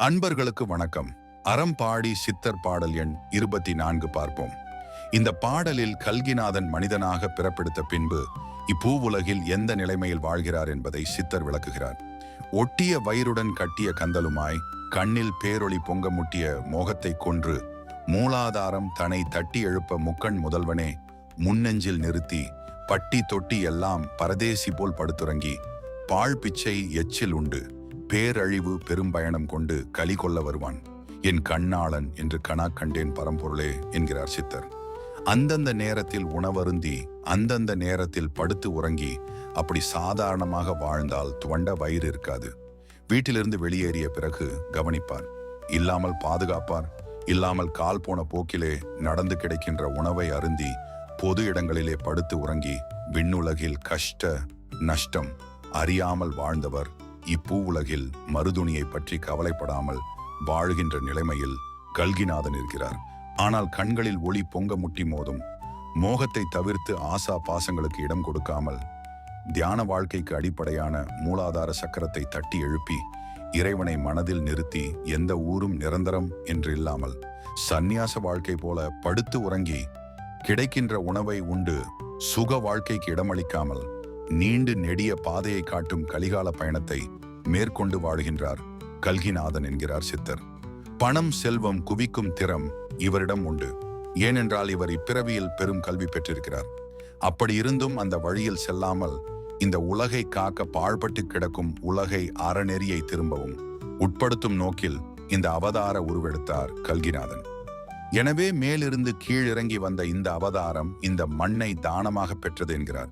அன்பர்களுக்கு வணக்கம். அறம்பாடி சித்தர் பாடல் எண் இருபத்தி நான்கு பார்ப்போம். இந்த பாடலில் கல்கிநாதன் மனிதனாக பிறப்பெடுத்த பின்பு இப்பூ உலகில் எந்த நிலைமையில் வாழ்கிறார் என்பதை சித்தர் விளக்குகிறார். ஒட்டிய வயிறுடன் கட்டிய கந்தலுமாய் கண்ணில் பேரொளி பொங்க முட்டிய மோகத்தை கொன்று மூலாதாரம் தன்னை தட்டி எழுப்ப முக்கண் முதல்வனே முன்னெஞ்சில் நிறுத்தி பட்டி தொட்டி எல்லாம் பரதேசி போல் படுத்துறங்கி பாழ் பிச்சை எச்சில் உண்டு. பேரழிவு பெரும்பயணம் கொண்டு கலி கொள்ள வருவான். என் கண்ணாளன் என்று கணா கண்டேன் பரம்பொருளே என்கிறார் சித்தர். அந்தந்த நேரத்தில் உணவருந்தி அந்தந்த நேரத்தில் படுத்து உறங்கி அப்படி சாதாரணமாக வாழ்ந்தால் துவண்ட வயிறு இருக்காது. வீட்டிலிருந்து வெளியேறிய பிறகு கவனிப்பார். இல்லாமல் பாதுகாப்பார். இல்லாமல் கால் போன போக்கிலே நடந்து கிடைக்கின்ற உணவை அருந்தி பொது இடங்களிலே படுத்து உறங்கி விண்ணுலகில் கஷ்ட நஷ்டம் அறியாமல் வாழ்ந்தவர் இப்பூவுலகில் மருதுணியை பற்றி கவலைப்படாமல் வாழ்கின்ற நிலைமையில் கல்கிநாதன் இருக்கிறார். ஆனால் கண்களில் ஒளி பொங்க முட்டி மோதும். மோகத்தை தவிர்த்து ஆசா பாசங்களுக்கு இடம் கொடுக்காமல் தியான வாழ்க்கைக்கு அடிப்படையான மூலாதார சக்கரத்தை தட்டி எழுப்பி இறைவனை மனதில் நிறுத்தி எந்த ஊரும் நிரந்தரம் என்று இல்லாமல் சந்நியாச வாழ்க்கை போல படுத்து உறங்கி கிடைக்கின்ற உணவை உண்டு சுக வாழ்க்கைக்கு இடமளிக்காமல் நீண்டு நெடிய பாதையை காட்டும் கலிகால பயணத்தை மேற்கொண்டு வாழுகின்றார். கல்கிநாதன் என்கிறார் சித்தர். பணம் செல்வம் குவிக்கும் திறம் இவரிடம் உண்டு. ஏனென்றால் இவர் இப்பிறவியில் பெரும் கல்வி பெற்றிருக்கிறார். அப்படி இருந்தும் அந்த வழியில் செல்லாமல் இந்த உலகை காக்க பாழ்பட்டு கிடக்கும் உலகை அறநெறியை திரும்பவும் உட்படுத்தும் நோக்கில் இந்த அவதார உருவெடுத்தார் கல்கிநாதன். எனவே மேலிருந்து கீழிறங்கி வந்த இந்த அவதாரம் இந்த மண்ணை தானமாக பெற்றது என்கிறார்.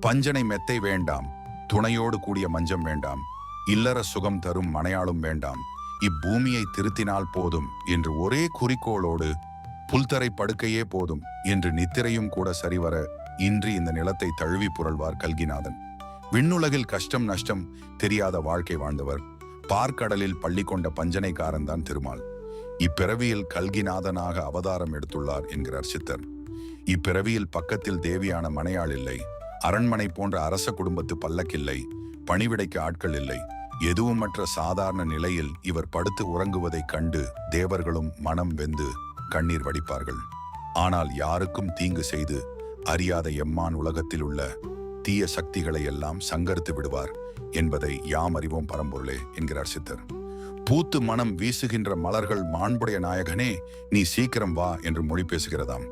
பஞ்சனை மெத்தை வேண்டாம். துணையோடு கூடிய மஞ்சம் வேண்டாம். இல்லற சுகம் தரும் மனையாளும் வேண்டாம். இப்பூமியை திருத்தினால் போதும் என்று ஒரே குறிக்கோளோடு புல்தரை படுக்கையே போதும் என்று நித்திரையும் கூட சரிவர இன்றி இந்த நிலத்தை தழுவி புரள்வார் கல்கிநாதன். விண்ணுலகில் கஷ்டம் நஷ்டம் தெரியாத வாழ்க்கை வாழ்ந்தவர். பார்க்கடலில் பள்ளி கொண்ட பஞ்சனைக்காரன்தான் திருமால். இப்பிறவியில் கல்கிநாதனாக அவதாரம் எடுத்துள்ளார் என்கிறார் சித்தர். இப்பிறவியில் பக்கத்தில் தேவியான மனையாள் இல்லை. அரண்மனை போன்ற அரச குடும்பத்து பல்லக்கில்லை. பணிவிடைக்கு ஆட்கள் இல்லை. எதுவுமற்ற சாதாரண நிலையில் இவர் படுத்து உறங்குவதைக் கண்டு தேவர்களும் மனம் வெந்து கண்ணீர் வடிப்பார்கள். ஆனால் யாருக்கும் தீங்கு செய்து அறியாத எம்மான் உலகத்தில் உள்ள தீய சக்திகளை எல்லாம் சங்கரித்து விடுவார் என்பதை யாம் அறிவோம் பரம்பொருளே என்கிறார் சித்தர். பூத்து மனம் வீசுகின்ற மலர்கள் மாண்புடைய நாயகனே நீ சீக்கிரம் வா என்று மொழி பேசுகிறதாம்.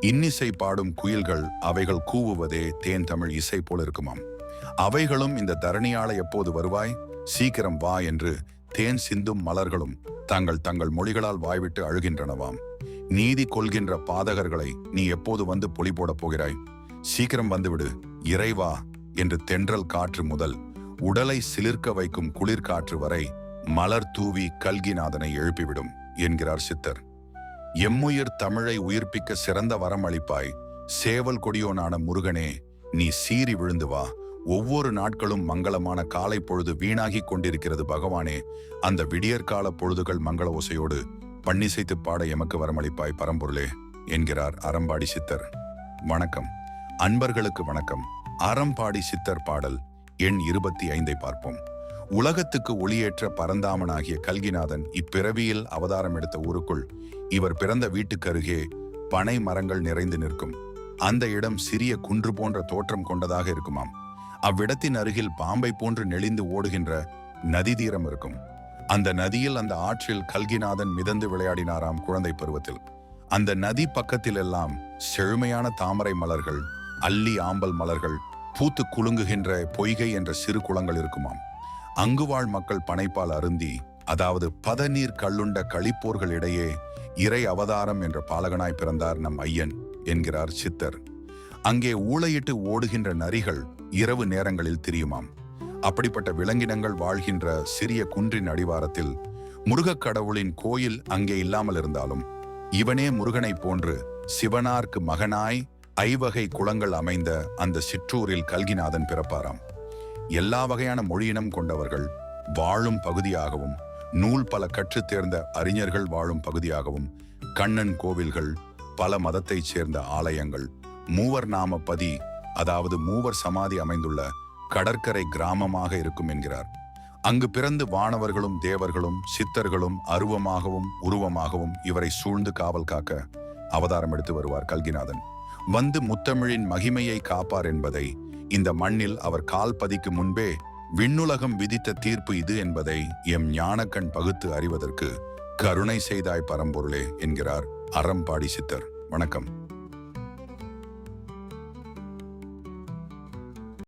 இன்னிசை பாடும் குயில்கள் அவைகள் கூவுவதே தேன் தமிழ் இசை போல இருக்குமாம். அவைகளும் இந்த தரணியால எப்போது வருவாய்? சீக்கிரம் வா என்று தேன் சிந்தும் மலர்களும் தங்கள் தங்கள் மொழிகளால் வாய்விட்டு அழுகின்றனவாம். நீதி கொள்கின்ற பாதகர்களை நீ எப்போது வந்து பொலி போடப் போகிறாய்? சீக்கிரம் வந்துவிடு இறைவா என்று தென்றல் காற்று முதல் உடலை சிலிர்க்க வைக்கும் குளிர்காற்று வரை மலர் தூவி கல்கிநாதனை எழுப்பிவிடும் என்கிறார் சித்தர். எம்முயிர் தமிழை உயிர்ப்பிக்க சிறந்த வரம் அளிப்பாய். சேவல் கொடியோனான முருகனே நீ சீறி விழுந்து வா. ஒவ்வொரு நாட்களும் மங்களமான காலை பொழுது வீணாகி கொண்டிருக்கிறது பகவானே. அந்த விடியற்கால பொழுதுகள் மங்கள ஓசையோடு பன்னிசைத்து பாட எமக்கு வரமளிப்பாய் பரம்பொருளே என்கிறார் அறம்பாடி சித்தர். வணக்கம். அன்பர்களுக்கு வணக்கம். அறம்பாடி சித்தர் பாடல் எண் இருபத்தி ஐந்தை பார்ப்போம். உலகத்துக்கு ஒளியேற்ற பரந்தாமனாகிய கல்கிநாதன் இப்பிறவியில் அவதாரம் எடுத்த ஊருக்குள் இவர் பிறந்த வீட்டுக்கருகே பனை மரங்கள் நிறைந்து நிற்கும். அந்த இடம் சிறிய குன்று போன்ற தோற்றம் கொண்டதாக இருக்குமாம். அவ்விடத்தின் அருகில் பாம்பை போன்று நெளிந்து ஓடுகின்ற நதி தீரம் இருக்கும். அந்த நதியில் அந்த ஆற்றில் கல்கிநாதன் மிதந்து விளையாடினாராம் குழந்தை பருவத்தில். அந்த நதி பக்கத்தில் எல்லாம் செழுமையான தாமரை மலர்கள் அல்லி ஆம்பல் மலர்கள் பூத்து குலுங்குகின்ற பொய்கை என்ற சிறு குளங்கள் இருக்குமாம். அங்கு வாழ் மக்கள் பனைப்பால் அருந்தி அதாவது பதநீர் கல்லுண்ட களிப்போர்களிடையே இறை அவதாரம் என்ற பாலகனாய் பிறந்தார் நம் ஐயன் என்கிறார் சித்தர். அங்கே ஊளையிட்டு ஓடுகின்ற நரிகள் இரவு நேரங்களில் திரியுமாம். அப்படிப்பட்ட விலங்கினங்கள் வாழ்கின்ற சிறிய குன்றின் அடிவாரத்தில் முருகக் கடவுளின் கோயில் அங்கே இல்லாமல் இருந்தாலும் இவனே முருகனைப் போன்று சிவனார்க்கு மகனாய் ஐவகை குளங்கள் அமைந்த அந்த சிற்றூரில் கல்கிநாதன் பிறப்பாராம். எல்லா வகையான மொழியினம் கொண்டவர்கள் வாழும் பகுதியாகவும் நூல் பல கற்றுத் தேர்ந்த அறிஞர்கள் வாழும் பகுதியாகவும் கண்ணன் கோவில்கள் பல மதத்தைச் சேர்ந்த ஆலயங்கள் மூவர் நாம பதி அதாவது மூவர் சமாதி அமைந்துள்ள கடற்கரை கிராமமாக இருக்கும் என்கிறார். அங்கு பிறந்து வானவர்களும் தேவர்களும் சித்தர்களும் அருவமாகவும் உருவமாகவும் இவரை சூழ்ந்து காவல் காக்க அவதாரம் எடுத்து வருவார் கல்கிநாதன். வந்து முத்தமிழின் மகிமையை காப்பார் என்பதை இந்த மண்ணில் அவர் கால் பதிக்கு முன்பே விண்ணுலகம் விதித்த தீர்ப்பு இது என்பதை எம் ஞானக்கண் பகுத்து அறிவதற்கு கருணை செய்தாய் பரம்பொருளே என்கிறார் அறம்பாடி சித்தர். வணக்கம்.